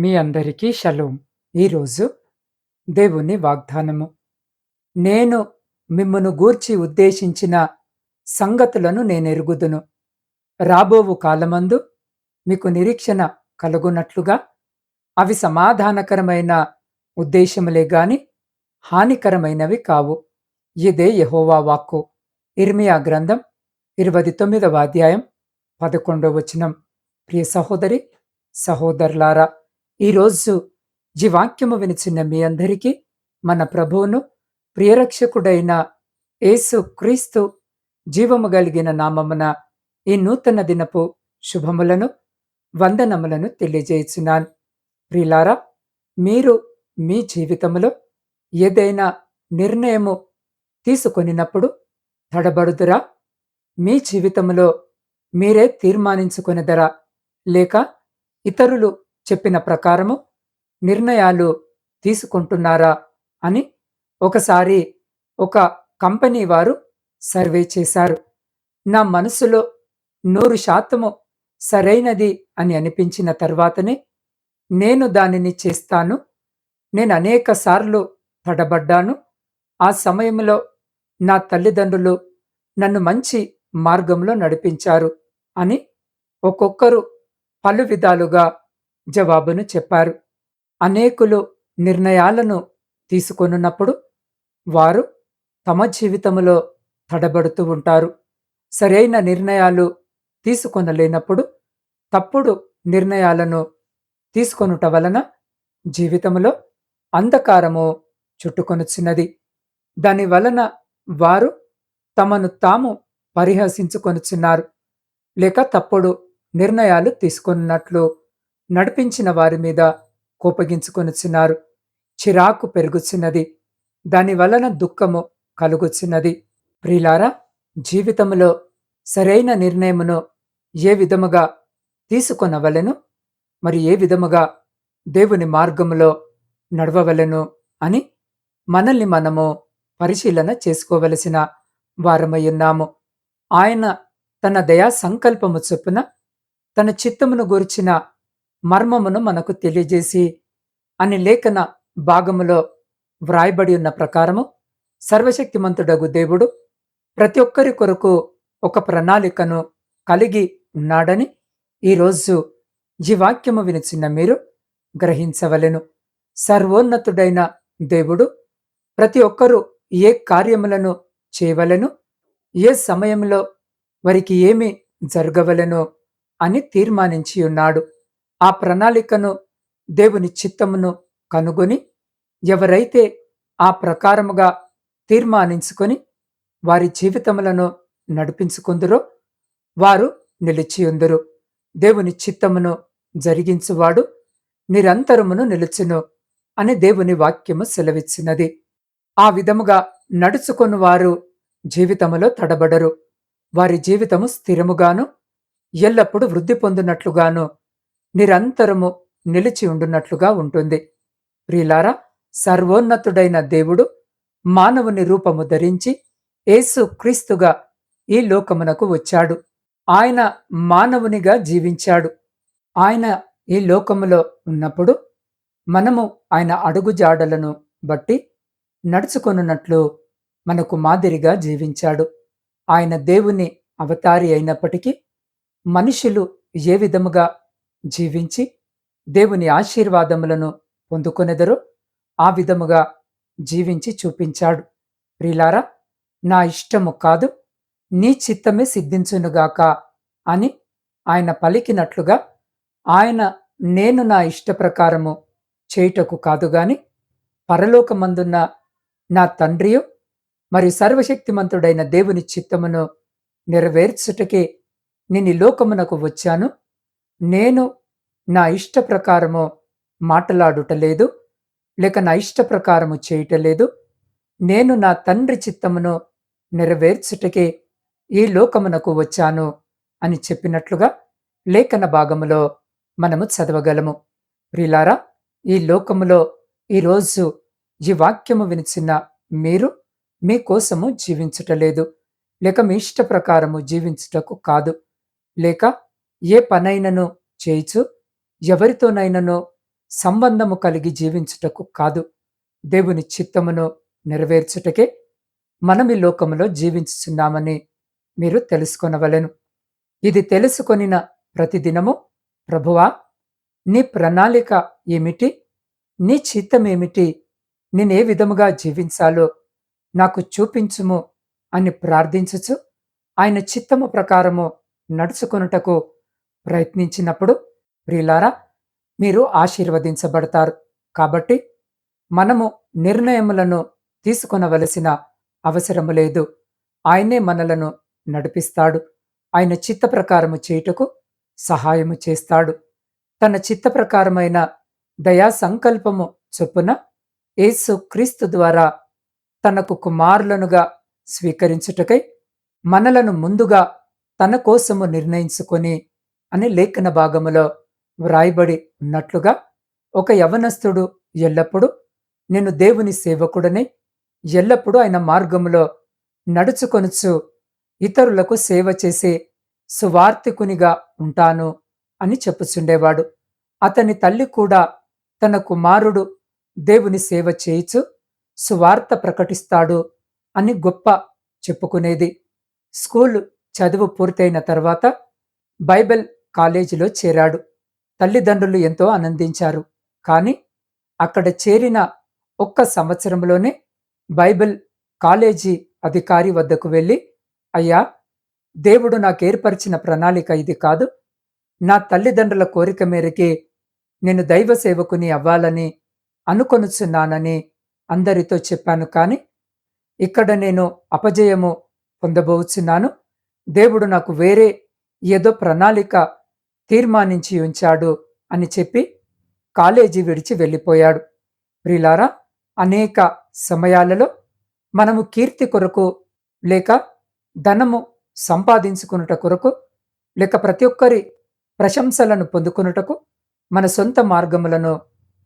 మీ అందరికీ షలోం. ఈరోజు దేవుని వాగ్దానము. నేను మిమ్మను గూర్చి ఉద్దేశించిన సంగతులను నేనెరుగుదును. రాబోవు కాలమందు మీకు నిరీక్షణ కలుగునట్లుగా అవి సమాధానకరమైన ఉద్దేశములే గాని హానికరమైనవి కావు. ఇదే యహోవా వాక్కు. ఇర్మియా గ్రంథం ఇరవై తొమ్మిదవ అధ్యాయం పదకొండవ వచనం. ప్రియ సహోదరి సహోదరులారా ఈరోజు జీవాక్యము వాక్యము వినిచిన మీ అందరికీ మన ప్రభువును ప్రియరక్షకుడైన యేసు క్రీస్తు జీవము కలిగిన నామమున ఈ నూతన దినపు శుభములను వందనములను తెలియజేయుచున్నాను. ప్రియులారా మీరు మీ జీవితంలో ఏదైనా నిర్ణయము తీసుకొనినప్పుడు తడబడుదురా? మీ జీవితంలో మీరే తీర్మానించుకొనిదరా? లేక ఇతరులు చెప్పిన ప్రకారము నిర్ణయాలు తీసుకుంటున్నారా అని ఒకసారి ఒక కంపెనీ వారు సర్వే చేశారు. నా మనసులో నూరు శాతము సరైనది అని అనిపించిన తర్వాతనే నేను దానిని చేస్తాను. నేను అనేక సార్లు తడబడ్డాను. ఆ సమయంలో నా తల్లిదండ్రులు నన్ను మంచి మార్గంలో నడిపించారు అని ఒక్కొక్కరు పలు విధాలుగా జవాబును చెప్పారు. అనేకులు నిర్ణయాలను తీసుకొనున్నప్పుడు వారు తమ జీవితంలో తడబడుతూ ఉంటారు. సరైన నిర్ణయాలు తీసుకొనలేనప్పుడు తప్పుడు నిర్ణయాలను తీసుకొనుట వలన జీవితంలో అంధకారము చుట్టుకొనుచున్నది. దాని వలన వారు తమను తాము పరిహసించుకొనుచున్నారు. లేక తప్పుడు నిర్ణయాలు తీసుకున్నట్లు నడిపించిన వారి మీద కోపగించుకొనుచున్నారు. చిరాకు పెరుగుచున్నది. దాని వలన దుఃఖము కలుగుచున్నది. ప్రిలారా జీవితంలో సరైన నిర్ణయమును ఏ విధముగా తీసుకొనవలెను? మరి ఏ విధముగా దేవుని మార్గములో నడవవలెను అని మనల్ని మనము పరిశీలన చేసుకోవలసిన వారమయ్యున్నాము ఆయన తన దయా సంకల్పము చొప్పున తన చిత్తమును గురిచిన మర్మమును మనకు తెలియజేసి అని లేఖన భాగములో వ్రాయబడి ఉన్న ప్రకారము సర్వశక్తిమంతుడగు దేవుడు ప్రతి ఒక్కరి కొరకు ఒక ప్రణాళికను కలిగి ఉన్నాడని ఈరోజు ఈ వాక్యము వినిచిన మీరు గ్రహించవలెను. సర్వోన్నతుడైన దేవుడు ప్రతి ఒక్కరూ ఏ కార్యములను చేయవలెను? ఏ సమయంలో వారికి ఏమి జరగవలెనో? అని తీర్మానించి ఉన్నాడు. ఆ ప్రణాళికను దేవుని చిత్తమును కనుగొని ఎవరైతే ఆ ప్రకారముగా తీర్మానించుకొని వారి జీవితములను నడిపించుకుందరో వారు నిలిచియుందరు దేవుని చిత్తమును జరిగించువాడు నిరంతరమును నిలుచును అని దేవుని వాక్యము సెలవిచ్చినది. ఆ విధముగా నడుచుకుని వారు జీవితములో తడబడరు. వారి జీవితము స్థిరముగాను ఎల్లప్పుడూ వృద్ధి పొందినట్లుగాను నిరంతరము నిలిచి ఉండున్నట్లుగా ఉంటుంది. ప్రియులారా సర్వోన్నతుడైన దేవుడు మానవుని రూపము ధరించి యేసు క్రీస్తుగా ఈ లోకమునకు వచ్చాడు. ఆయన మానవునిగా జీవించాడు. ఆయన ఈ లోకములో ఉన్నప్పుడు మనము ఆయన అడుగుజాడలను బట్టి నడుచుకొనున్నట్లు మనకు మాదిరిగా జీవించాడు. ఆయన దేవుని అవతారి అయినప్పటికీ మనుషులు ఏ విధముగా జీవించి దేవుని ఆశీర్వాదములను పొందుకొనెదరో. ఆ విధముగా జీవించి చూపించాడు. ప్రిలారా నా ఇష్టము కాదు నీ చిత్తమే సిద్ధించునుగాక అని ఆయన పలికినట్లుగా ఆయన నేను నా ఇష్ట ప్రకారము చేయుటకు కాదుగాని పరలోకమందున్న నా తండ్రియు మరియు సర్వశక్తిమంతుడైన దేవుని చిత్తమును నెరవేర్చుటకే నేను లోకమునకు వచ్చాను. నేను నా ఇష్ట ప్రకారము మాటలాడుటలేదు లేక నా ఇష్ట ప్రకారము చేయటలేదు నేను నా తండ్రి చిత్తమును నెరవేర్చుటకే ఈ లోకమునకు వచ్చాను అని చెప్పినట్లుగా లేఖన భాగములో మనము చదవగలము. ప్రిలారా ఈ లోకములో ఈరోజు ఈ వాక్యము వినిచిన మీరు మీకోసము జీవించటలేదు లేక మీ ఇష్ట ప్రకారము జీవించుటకు కాదు లేక ఏ పనైనను చేయిచు ఎవరితోనైనను సంబంధము కలిగి జీవించుటకు కాదు. దేవుని చిత్తమును నెరవేర్చుటకే మనం ఈ లోకములో జీవించుచున్నామని మీరు తెలుసుకొనవలెను. ఇది తెలుసుకొనిన ప్రతిదినము ప్రభువా నీ ప్రణాళిక ఏమిటి? నీ చిత్తమేమిటి నేనే విధముగా జీవించాలో నాకు చూపించుము అని ప్రార్థించుచు ఆయన చిత్తము ప్రకారము నడుచుకొనుటకు ప్రయత్నించినప్పుడు ప్రియులారా మీరు ఆశీర్వదించబడతారు. కాబట్టి మనము నిర్ణయములను తీసుకొనవలసిన అవసరము లేదు. ఆయనే మనలను నడిపిస్తాడు. ఆయన చిత్త ప్రకారము చేయుటకు సహాయము చేస్తాడు. తన చిత్త ప్రకారమైన దయా సంకల్పము చొప్పున యేసు క్రీస్తు ద్వారా తనకు కుమారులనుగా స్వీకరించుటకై మనలను ముందుగా తన కోసము నిర్ణయించుకొని అని లేఖన భాగములో వ్రాయబడి ఉన్నట్లుగా ఒక యవనస్తుడు ఎల్లప్పుడూ నేను దేవుని సేవకుడని ఎల్లప్పుడూ ఆయన మార్గములో నడుచుకొనుచు ఇతరులకు సేవ చేసే సువార్తికునిగా ఉంటాను అని చెప్పుచుండేవాడు. అతని తల్లి కూడా తన కుమారుడు దేవుని సేవ చేయిచు సువార్త ప్రకటిస్తాడు అని గొప్ప చెప్పుకునేది. స్కూల్ చదువు పూర్తయిన తర్వాత బైబిల్ కాలేజీలో చేరాడు. తల్లిదండ్రులు ఎంతో ఆనందించారు. కానీ అక్కడ చేరిన ఒక్క సంవత్సరంలోనే బైబిల్ కాలేజీ అధికారి వద్దకు వెళ్ళి అయ్యా దేవుడు నాకు ఏర్పరిచిన ప్రణాళిక ఇది కాదు. నా తల్లిదండ్రుల కోరిక మేరకే నేను దైవ సేవకుని అవ్వాలని అనుకొనుచున్నానని అందరితో చెప్పాను. కానీ ఇక్కడ నేను అపజయము పొందబోచున్నాను. దేవుడు నాకు వేరే ఏదో ప్రణాళిక తీర్మానించి ఉంచాడు అని చెప్పి కాలేజీ విడిచి వెళ్ళిపోయాడు. ప్రిలారా అనేక సమయాలలో మనము కీర్తి కొరకు లేక ధనము సంపాదించుకున్నట కొరకు లేక ప్రతి ఒక్కరి ప్రశంసలను పొందుకున్నటకు మన సొంత మార్గములను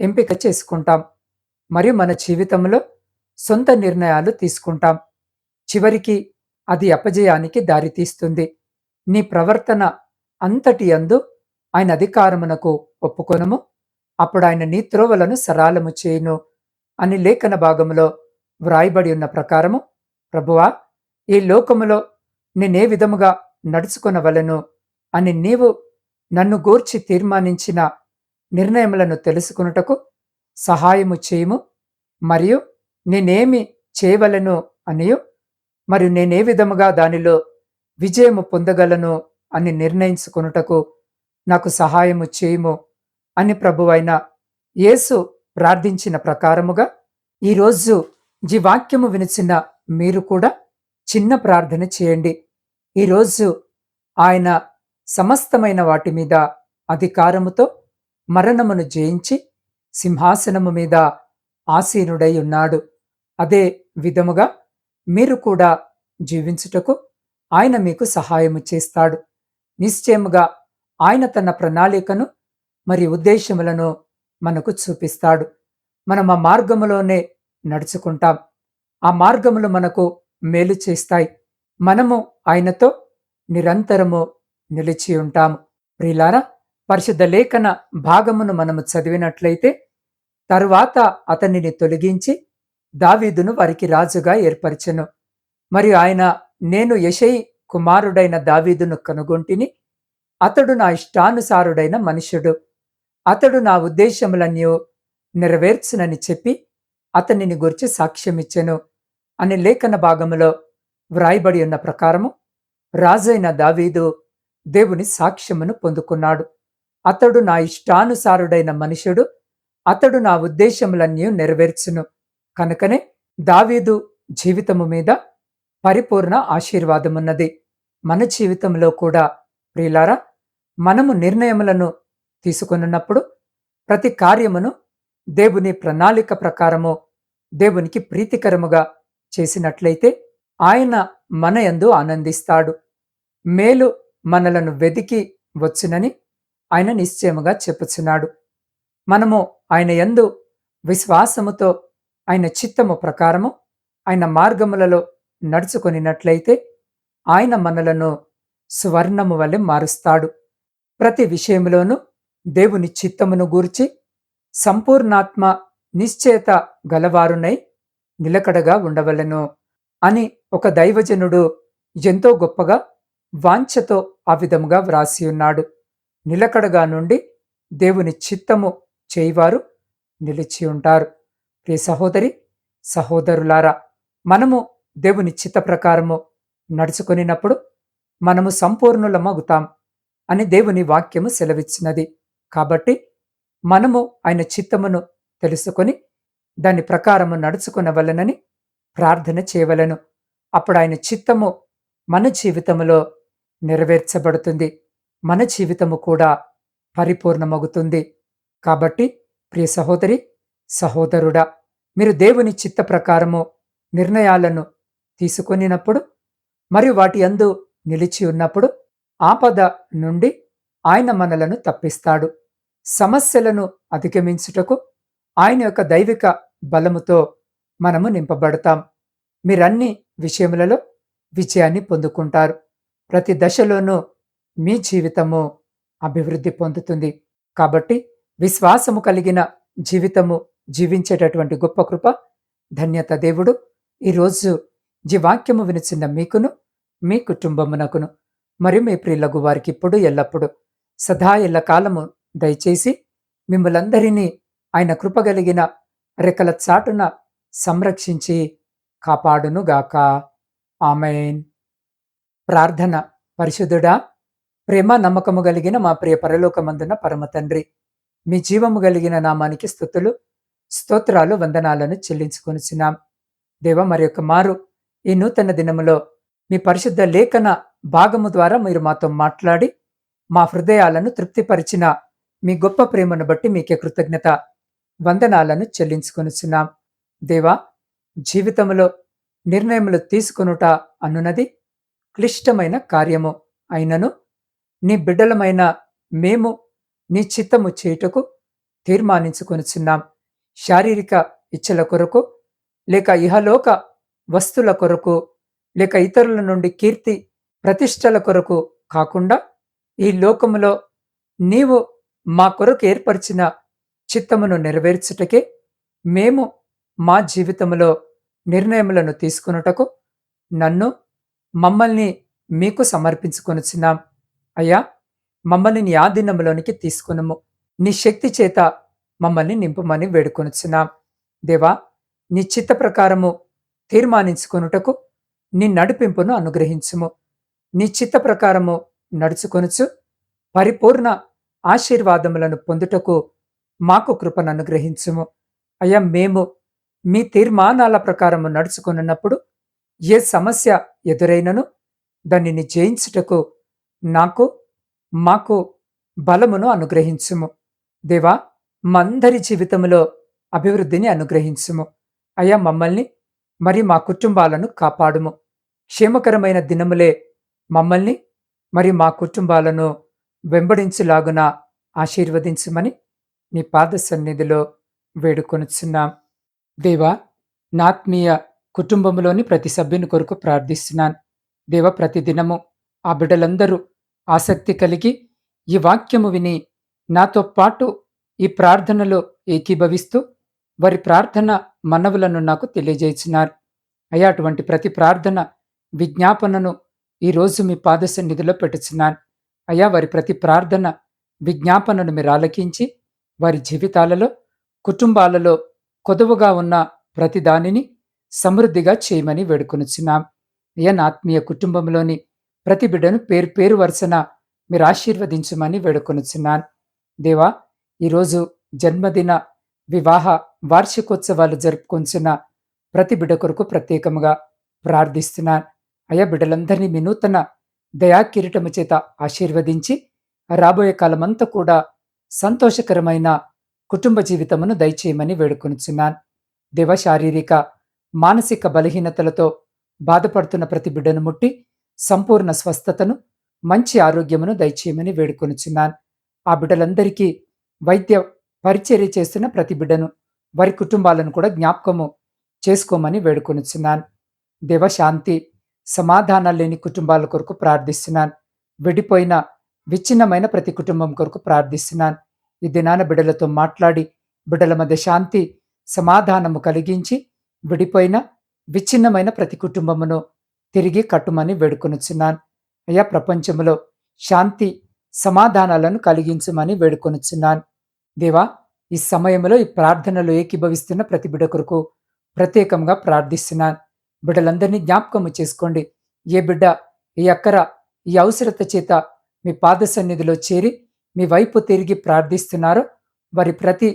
ఎంపిక చేసుకుంటాం. మరియు మన జీవితంలో సొంత నిర్ణయాలు తీసుకుంటాం. చివరికి అది అపజయానికి దారితీస్తుంది. నీ ప్రవర్తన అంతటి అందు ఆయన అధికారమునకు ఒప్పుకొనము. అప్పుడు ఆయన నీ త్రోవలను సరాలము చేయును అని లేఖన భాగములో వ్రాయబడి ఉన్న ప్రకారము ప్రభువా ఈ లోకములో నేనే విధముగా నడుచుకొనవలను అని నీవు నన్ను గూర్చి తీర్మానించిన నిర్ణయములను తెలుసుకున్నటకు సహాయము చేయము. మరియు నేనేమి చేయవలను అనియు మరియు నేనే విధముగా దానిలో విజయము పొందగలను అని నిర్ణయించుకొనుటకు నాకు సహాయము చేయము అని ప్రభువైన యేసు ప్రార్థించిన ప్రకారముగా ఈరోజు జీవాక్యము వాక్యము వినిచిన మీరు కూడా చిన్న ప్రార్థన చేయండి. ఈరోజు ఆయన సమస్తమైన వాటి మీద అధికారముతో మరణమును జయించి సింహాసనము మీద ఆసీనుడై ఉన్నాడు. అదే విధముగా మీరు కూడా జీవించుటకు ఆయన మీకు సహాయము చేస్తాడు. నిశ్చయముగా ఆయన తన ప్రణాళికను మరి ఉద్దేశములను మనకు చూపిస్తాడు. మనం ఆ మార్గములోనే నడుచుకుంటాం. ఆ మార్గములు మనకు మేలు చేస్తాయి. మనము ఆయనతో నిరంతరము నిలిచి ఉంటాము. ప్రిలారా పరిశుద్ధ లేఖన భాగమును మనము చదివినట్లయితే తరువాత అతనిని తొలగించి దావీదును వారికి రాజుగా ఏర్పరిచెను. మరియు ఆయన నేను యశై కుమారుడైన దావీదును కనుగొంటిని. అతడు నా ఇష్టానుసారుడైన మనుషుడు అతడు నా ఉద్దేశములన్నీ నెరవేర్చునని చెప్పి అతనిని గురించి సాక్ష్యమిచ్చెను అని లేఖన భాగములో వ్రాయబడి ఉన్న ప్రకారము రాజైన దావీదు దేవుని సాక్ష్యమును పొందుకున్నాడు. అతడు నా ఇష్టానుసారుడైన మనుషుడు అతడు నా ఉద్దేశములన్నీ నెరవేర్చును. కనుకనే దావీదు జీవితము మీద పరిపూర్ణ ఆశీర్వాదమున్నది. మన జీవితంలో కూడా ప్రియులారా మనము నిర్ణయములను తీసుకున్నప్పుడు ప్రతి కార్యమును దేవుని ప్రణాళిక ప్రకారము దేవునికి ప్రీతికరముగా చేసినట్లయితే ఆయన మన యందు ఆనందిస్తాడు. మేలు మనలను వెదికి వచ్చునని ఆయన నిశ్చయముగా చెప్పుచున్నాడు. మనము ఆయన యందు విశ్వాసముతో ఆయన చిత్తము ప్రకారము ఆయన మార్గములలో నడుచుకొనినట్లయితే ఆయన మనలను స్వర్ణము వలె మారుస్తాడు. ప్రతి విషయంలోనూ దేవుని చిత్తమును గూర్చి సంపూర్ణాత్మ నిశ్చేత గలవారునై నిలకడగా ఉండవలెను అని ఒక దైవజనుడు ఎంతో గొప్పగా వాంఛతో ఆ విధముగా వ్రాసియున్నాడు నిలకడగా నుండి దేవుని చిత్తము చేయివారు నిలిచి ఉంటారు. ప్రియ సహోదరి సహోదరులారా మనము దేవుని చిత్త ప్రకారము నడుచుకునినప్పుడు మనము సంపూర్ణులమగుతాం అని దేవుని వాక్యము సెలవిచ్చినది. కాబట్టి మనము ఆయన చిత్తమును తెలుసుకొని దాని ప్రకారము నడుచుకునవలనని ప్రార్థన చేయవలను. అప్పుడు ఆయన చిత్తము మన జీవితములో నెరవేర్చబడుతుంది. మన జీవితము కూడా పరిపూర్ణమగుతుంది. కాబట్టి ప్రియ సహోదరి సహోదరుడా మీరు దేవుని చిత్త ప్రకారము నిర్ణయాలను తీసుకొనినప్పుడు మరియు వాటి అందు నిలిచి ఉన్నప్పుడు ఆపద నుండి ఆయన మనలను తప్పిస్తాడు. సమస్యలను అధిగమించుటకు ఆయన యొక్క దైవిక బలముతో మనము నింపబడతాం. మీరన్ని విషయములలో విజయాన్ని పొందుకుంటారు. ప్రతి దశలోనూ మీ జీవితము అభివృద్ధి పొందుతుంది. కాబట్టి విశ్వాసము కలిగిన జీవితము జీవించేటటువంటి గొప్ప కృప ధన్యత దేవుడు. ఈరోజు జీవాక్యము వినిచిన మీకును మీ కుటుంబమునకును. మరియు మీ ప్రియులకు వారికి ఇప్పుడు ఎల్లప్పుడు. సదా ఎల్ల కాలము దయచేసి మిమ్మలందరినీ ఆయన కృపగలిగిన రెక్కల చాటున సంరక్షించి కాపాడునుగాక. ఆమెన్. ప్రార్థన పరిశుద్ధుడా ప్రేమ నమ్మకము కలిగిన మా ప్రియ పరలోకమందున పరమ తండ్రి మీ జీవము కలిగిన నామానికి స్థుతులు స్తోత్రాలు వందనాలను చెల్లించుకొనిచున్నాం. దేవ మరి యొక్క మారు ఈ నూతన దినములో మీ పరిశుద్ధ లేఖన భాగము ద్వారా మీరు మాతో మాట్లాడి మా హృదయాలను తృప్తిపరిచిన మీ గొప్ప ప్రేమను బట్టి మీకే కృతజ్ఞత వందనాలను చెల్లించుకొనిచున్నాం. దేవా జీవితంలో నిర్ణయములు తీసుకొనుట అనున్నది క్లిష్టమైన కార్యము అయినను నీ బిడ్డలమైన మేము నీ చిత్తము చేయుటకు తీర్మానించుకొనిచున్నాం. శారీరక ఇచ్చల కొరకు లేక ఇహలోక వస్తుల కొరకు లేక ఇతరుల నుండి కీర్తి ప్రతిష్టల కొరకు కాకుండా ఈ లోకములో నీవు మా కొరకు ఏర్పరిచిన చిత్తమును నెరవేర్చుటకే మేము మా జీవితంలో నిర్ణయములను తీసుకున్నటకు నన్ను మమ్మల్ని మీకు సమర్పించుకొనుచున్నాం. అయ్యా మమ్మల్ని నీ ఆధీనంలోనికి తీసుకునము. నీ శక్తి చేత మమ్మల్ని నింపమని వేడుకొనుచున్నాం. దేవా నీ చిత్త ప్రకారము తీర్మానించుకొనుటకు నీ నడిపింపును అనుగ్రహించుము. నీ చిత్త ప్రకారము నడుచుకొనుచు పరిపూర్ణ ఆశీర్వాదములను పొందుటకు మాకు కృపను అనుగ్రహించుము అయ్యా మేము మీ తీర్మానాల ప్రకారము నడుచుకున్నప్పుడు ఏ సమస్య ఎదురైనను దానిని జయించుటకు నాకు మాకు బలమును అనుగ్రహించుము. దేవా మందరి జీవితంలో అభివృద్ధిని అనుగ్రహించుము. అయ్యా మమ్మల్ని మరి మా కుటుంబాలను కాపాడుము. క్షేమకరమైన దినములే మమ్మల్ని మరి మా కుటుంబాలను వెంబడించులాగున ఆశీర్వదించమని నీ పాద సన్నిధిలో వేడుకొనుచున్నాం. దేవా నాత్మీయ కుటుంబంలోని ప్రతి సభ్యుని కొరకు ప్రార్థిస్తున్నాను. దేవ ప్రతి దినము ఆ బిడ్డలందరూ ఆసక్తి కలిగి ఈ వాక్యము విని నాతో పాటు ఈ ప్రార్థనలో ఏకీభవిస్తూ వారి ప్రార్థన మనవులను నాకు తెలియజేసినారు. అయ్యా అటువంటి ప్రతి ప్రార్థన విజ్ఞాపనను ఈరోజు మీ పాద సన్నిధిలో పెట్టుచున్నాను అయ్యా వారి ప్రతి ప్రార్థన విజ్ఞాపనను మీరు ఆలకించి వారి జీవితాలలో కుటుంబాలలో కొదువుగా ఉన్న ప్రతి దానిని సమృద్ధిగా చేయమని వేడుకొనుచున్నాం. అయ్యా నా ఆత్మీయ కుటుంబంలోని ప్రతి బిడ్డను పేరు పేరు వరుసన మీరు ఆశీర్వదించమని వేడుకొనుచున్నాను. దేవా ఈరోజు జన్మదిన వివాహ వార్షికోత్సవాలు జరుపుకొంచున్న ప్రతి బిడ కొరకు ప్రత్యేకముగా ప్రార్థిస్తున్నాను. అయా బిడ్డలందరినీ మీ నూతన చేత ఆశీర్వదించి రాబోయే కాలమంతా కూడా సంతోషకరమైన కుటుంబ జీవితమును దయచేయమని వేడుకొనుచున్నాను. దేవ శారీరక మానసిక బలహీనతలతో బాధపడుతున్న ప్రతి బిడ్డను ముట్టి సంపూర్ణ స్వస్థతను మంచి ఆరోగ్యమును దయచేయమని వేడుకొనుచున్నాను. ఆ బిడ్డలందరికీ వైద్య పరిచర్య చేస్తున్న ప్రతి బిడ్డను వారి కుటుంబాలను కూడా జ్ఞాపకము చేసుకోమని వేడుకొనిచున్నాను. దేవశాంతి సమాధానాలు లేని కుటుంబాల కొరకు ప్రార్థిస్తున్నాను. విడిపోయిన విచ్ఛిన్నమైన ప్రతి కుటుంబం కొరకు ప్రార్థిస్తున్నాను. ఈ దినాన బిడ్డలతో మాట్లాడి బిడ్డల మధ్య శాంతి సమాధానము కలిగించి విడిపోయిన విచ్ఛిన్నమైన ప్రతి కుటుంబమును తిరిగి కట్టుమని వేడుకొనుచున్నాను. అయ్యా ప్రపంచంలో శాంతి సమాధానాలను కలిగించమని వేడుకొనుచున్నాను. దేవా ఈ సమయంలో ఈ ప్రార్థనలు ఏకీభవిస్తున్న ప్రతి బిడ కొరకు ప్రత్యేకంగా ప్రార్థిస్తున్నాను. బిడ్డలందరినీ జ్ఞాపకము చేసుకోండి. ఏ బిడ్డ ఈ అక్కర ఈ అవసరత చేత మీ పాద సన్నిధిలో చేరి మీ వైపు తిరిగి ప్రార్థిస్తున్నారో వారి ప్రతి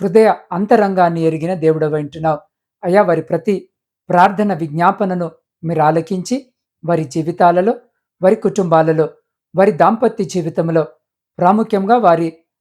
హృదయ అంతరంగాన్ని ఎరిగిన దేవుడు వింటున్నావు అయ్యా వారి ప్రతి ప్రార్థన విజ్ఞాపనను మీరు ఆలకించి వారి జీవితాలలో వారి కుటుంబాలలో వారి దాంపత్య జీవితంలో ప్రాముఖ్యంగా వారి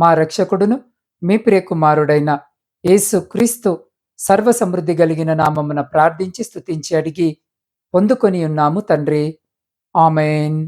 మా రక్షకుడును మీ ప్రియకుమారుడైన యేసు క్రీస్తు సర్వ సమృద్ధి కలిగిన నామమున ప్రార్థించి స్తుతించి అడిగి పొందుకొని ఉన్నాము తండ్రి. ఆమెన్.